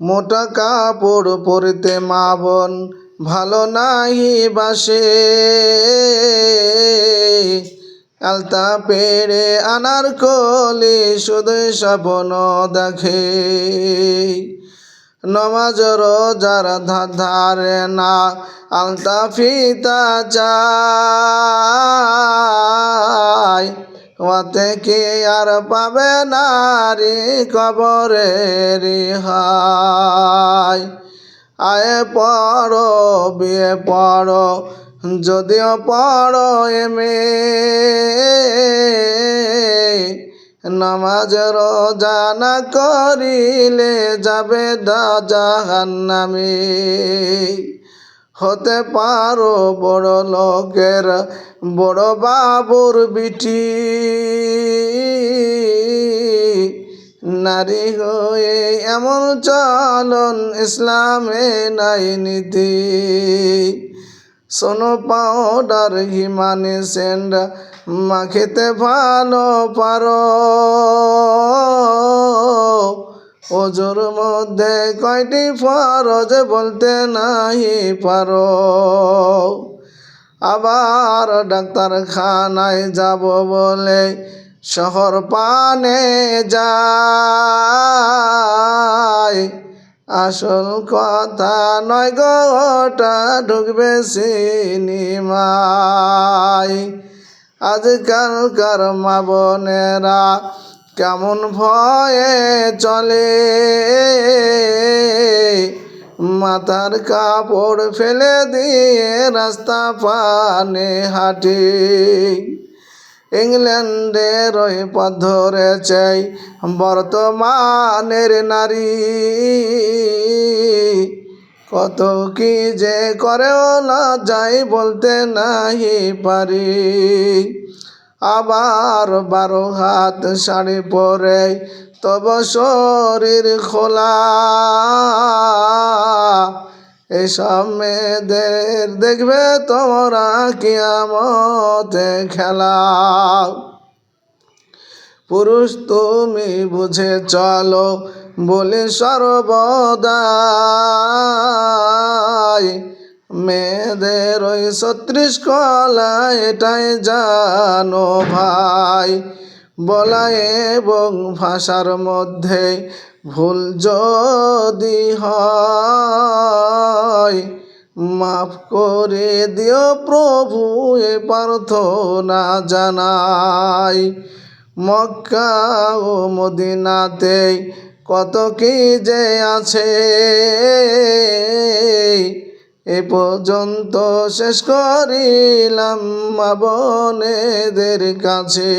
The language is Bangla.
মোটা কাপড় পরিতে মা বোন ভালো নাহি বাসে। আলতা পেড়ে আনার কলি শুধুই স্বপ্ন দেখে। নমাজ রোজার ধার ধারে না, আলতা ফিতা চায়। ওতে কি আর পাবে নারী কবরে রিহাই। আয়ে পড়ো, বিয়ে পড়ো, যদিও পড়ো এমে নামাজ রোজা না করিলে যাবে দা জাহান্নামে। হতে পারো বড় লোকের বড় বাবুর বিটি। নারী হয়ে এমন চলন ইসলামে নাই নীতি। সোনো পাউডার হিমানি সেন্ড মাখিতে ভালো পারো। ওজোর মধ্যে কয়টি ফরজ বলতে নাহি পারো? আবার ডাক্তারখানায় যাব বলে শহর পানে যায়। আসল কথা নয় গোটা ঢুকবে সিনেমায়। আজকালকার মা বোনেরা কেমন ভয়ে চলে। মাথার কাপড় ফেলে দিয়ে রাস্তা পানে হাঁটে। ইংল্যান্ডের ওই পথ ধরেছে বর্তমানের নারী। কত কি যে করেও না যাই বলতে নাহি পারি। আবার বারো হাত শাড়ি পরে তব শরীর খোলা। এসব মেয়েদের দেখবে তোমরা কিয়ামতে খেলা। পুরুষ তুমি বুঝে চলো বলে সর্বদাই। মেয়েদের ওই ছত্রিশ কলা এটাই জানো ভাই। বলা এবং ভাষার মধ্যে ভুল যদি হয়, মাফ করে দিও প্রভু এ প্রার্থনা জানাই। মক্কা ও মদিনাতে কত কি যে আছে এ পর্যন্ত শেষ করিলাম বোনেদের কাছে।